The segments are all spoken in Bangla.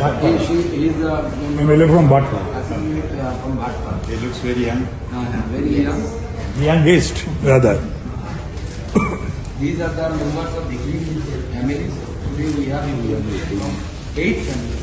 He, she is a MLA from Bhatpa. Uh, from Bhatpa. He looks very young. Uh, very young. Youngest, rather. These are the members of the families. Today we have in here eight families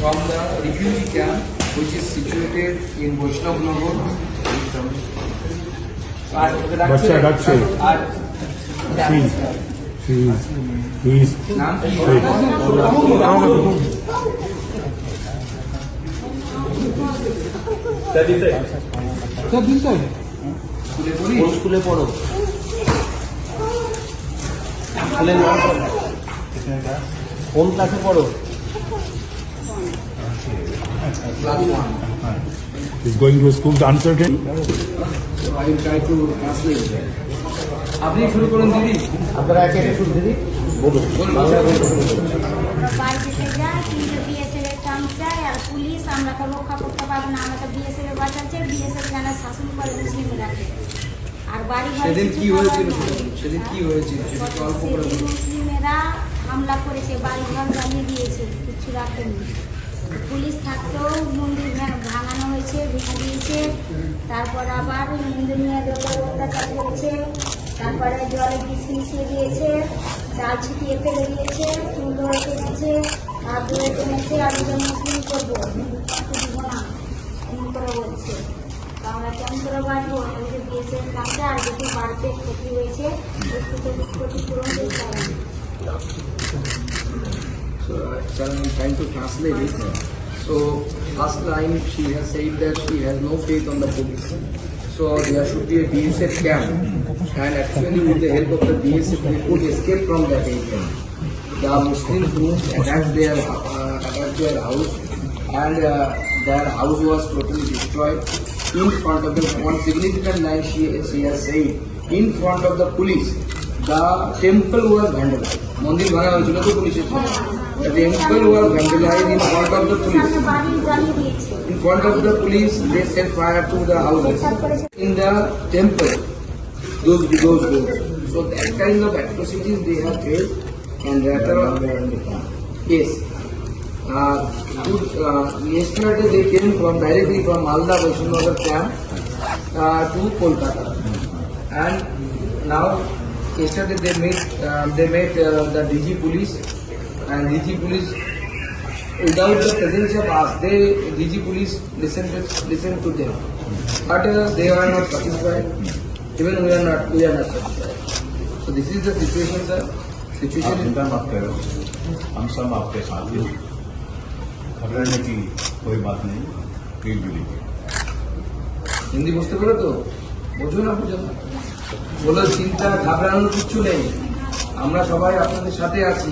from the refugee camp, which is situated in Vaishnav Nagar. Our, our, she is, he is স্কুলে পড়ো স্কুলে কোন ক্লাসে পড়ো class one is going to school to answer him. I will try to translate. আপনি শুরু করুন দিদি। আপনারা একে একে শুরু দিদি। বলুন। বলুন। বাংলা করুন। আমরা যাই কিন্তু বিএসএফ এর কাম চাই আর পুলিশ আমরা তো রক্ষা করতে পারব না আমরা তো বিএসএফ এর বাঁচাচ্ছে বিএসএফ জানা শাসন করে মুসলিম রাখে আর বাড়ি সেদিন কি হয়েছিল সেদিন কি হয়েছিল? সেটা অল্প করে মুসলিমেরা হামলা করেছে বাড়ি ঘর জ্বালিয়ে দিয়েছে কিছু রাখেনি। পুলিশ থাকতেও মন্দির ভাঙানো হয়েছে, ভেঙে দিয়েছে। তারপর আবার নিয়ে লোকের অত্যাচার করেছে। তারপরে জলে বিষ মিশিয়ে দিয়েছে চাল ছিটিয়ে ফেলে দিয়েছে, চুল ধরে টেনেছে, হাত ধরে টেনেছে আমি যে মুসলিম করব। দিব না এমন করে বলছে। আমরা কেমন করে ওই যে বিএসএফ কাছে আর যদি বাড়িতে ক্ষতি হয়েছে। ক্ষতিপূরণ দিতে হবে So, sir, I'm trying to translate it. So last time she has said that she has no faith on the police. So there should be a DSF camp and actually with the help of the DSF we could escape from that area. The Muslim groups attacked their, uh, attacked their house and uh, their house was totally destroyed in front of the one significant line she, she has said in front of the police the temple was vandalized मंदिर भागा हो चुका तो police The who are vandalized in front of the police. In front of the police, they set fire to the houses. In the temple, those those those. So that kind of atrocities they have faced, and rather, yes. Uh, good, uh, yesterday they came from directly from Malda Vaishnavar camp uh, to Kolkata, and now yesterday they met uh, they met uh, the DG police and DG police without the presence of us, they DG police listened to, listened to them, but uh, they are not satisfied. Even we are not we are not satisfied. So this is the situation, sir. आप Situation. चिंता मत करो हम सब आपके साथ हैं घबराने की कोई बात नहीं प्लीज बिलीव হিন্দি বুঝতে পারো তো বোঝো না বুঝো না বলো চিন্তা ঘাবড়ানোর কিচ্ছু নেই আমরা সবাই আপনাদের সাথে আছি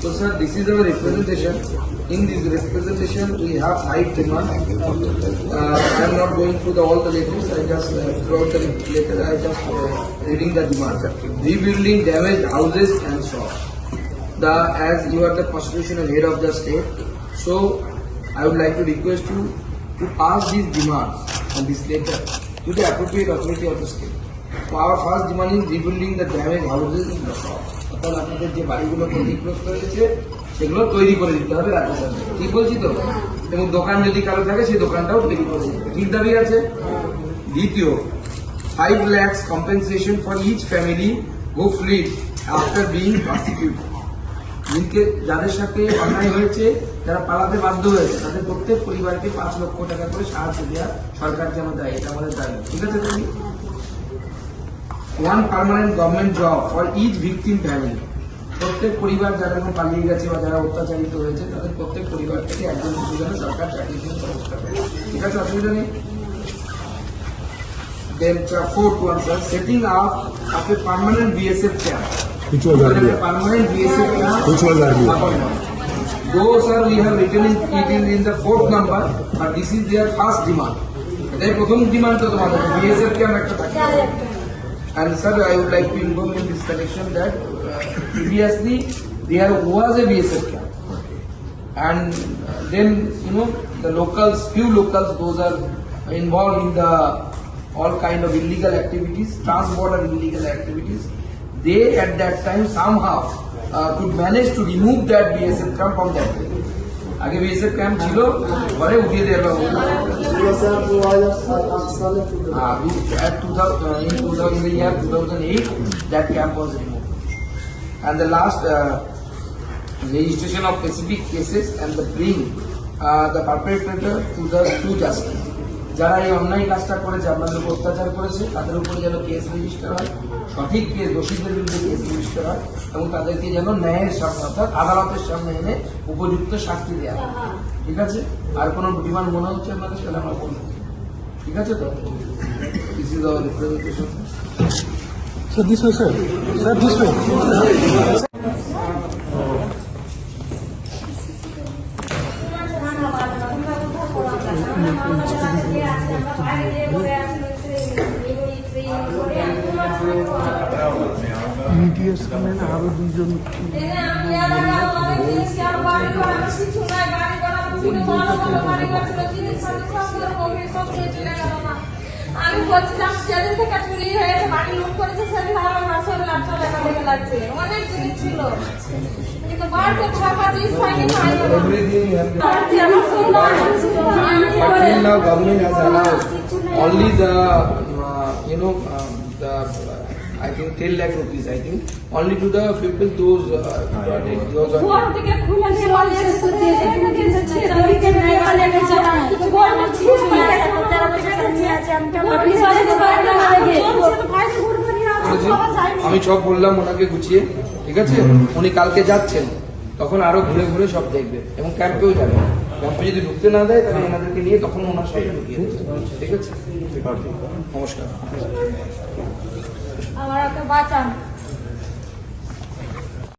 So sir, this is our representation. In this representation, we have five demands. Uh, I am not going through the, all the letters, I just, uh, throughout the letter, I just uh, reading the demands. Rebuilding damaged houses and shops. The, as you are the constitutional head of the state, so I would like to request you to pass these demands on this letter to the appropriate authority of the state. Our first demand is rebuilding the damaged houses in the shop. অর্থাৎ আপনাদের যে বাড়িগুলো ক্ষতিগ্রস্ত হয়েছে, সেগুলো তৈরি করে দিতে হবে রাজ্য সরকার ঠিক বলছি তো? এবং দোকান যদি কারও থাকে, সেই দোকানটাও তৈরি করে দিতে। ঠিক দাবি আছে। দ্বিতীয় five lakhs compensation for each family who fled after being prosecuted দিনকে যাদের সাথে অন্যায় হয়েছে, যারা পালাতে বাধ্য হয়েছে, তাদের প্রত্যেক পরিবারকে পাঁচ লক্ষ টাকা করে সাহায্য দেওয়া সরকার যেন দেয়, এটা আমাদের দাবি। ঠিক আছে তুমি one permanent government job for each victim family প্রত্যেক পরিবার যারা এখন পালিয়ে গেছে বা যারা অত্যাচারিত হয়েছে তাদের প্রত্যেক পরিবার থেকে একজন সরকার চাকরি দিয়ে ব্যবস্থা করে ঠিক আছে অসুবিধা নেই Then uh, fourth one, sir, setting up of a permanent BSF camp. Which was earlier. Permanent BSF camp. Which was earlier. Though, sir, we have written it, it is in the fourth number, but this is their first demand. এটাই প্রথম ডিমান্ড তো তোমাদের বিএসএফ ক্যাম্প একটা থাকে। And sir, I would like to inform in this connection that uh, previously there was a BSF camp. And then, you know, the locals, few locals, those are involved in the all kind of illegal activities, trans-border illegal activities. They at that time somehow uh, could manage to remove that BSF camp from that area. আগে বিএসএফ ক্যাম্প ছিল পরে উঠিয়ে দেওয়া হলো Uh, we- at 2000, uh, in 2000, the year 2008, that camp was removed. And the last uh, registration of specific cases and the bring uh, the perpetrator to the to justice. যারা এই অন্যায় কাজটা করেছে আপনাদের উপর অত্যাচার করেছে তাদের উপরে যেন কেস রেজিস্টার হয় সঠিক কেস দোষীদের বিরুদ্ধে কেস রেজিস্টার হয় এবং তাদেরকে যেন ন্যায়ের সামনে অর্থাৎ আদালতের সামনে এনে উপযুক্ত শাস্তি দেওয়া হয়। ঠিক আছে? আর কোনো ডিমান্ড মনে হচ্ছে আপনাদের? সেটা আমরা বলব। ঠিক আছে তো? This is our representation this way, sir. Sir, this way. মিডিয়ার সামনে আরও দুইজন আমি বলছিলাম যেদিন থেকে চুরি হয়েছে বাড়ি লুট করেছে সেদিন আমার মাসের লাখ লাগছে অনেক জিনিস ছিল কিন্তু বার করতে পারবা জিনিস হয়নি Everything you have to আমার সুন্দর But till now, government has allowed only the, uh, you know, um, the, uh, I think 10 lakh rupees, I think, only to the people, those, uh, those are. আমি সব বললাম ওনাকে গুছিয়ে ঠিক আছে? উনি কালকে যাচ্ছেন তখন আরও ঘুরে ঘুরে সব দেখবে এবং ক্যাম্পেও যাবে ক্যাম্পে যদি ঢুকতে না দেয় তাহলে এনাদেরকে নিয়ে তখন ওনার সাথে ঢুকিয়ে। ঠিক আছে? নমস্কার। আমার বাঁচান।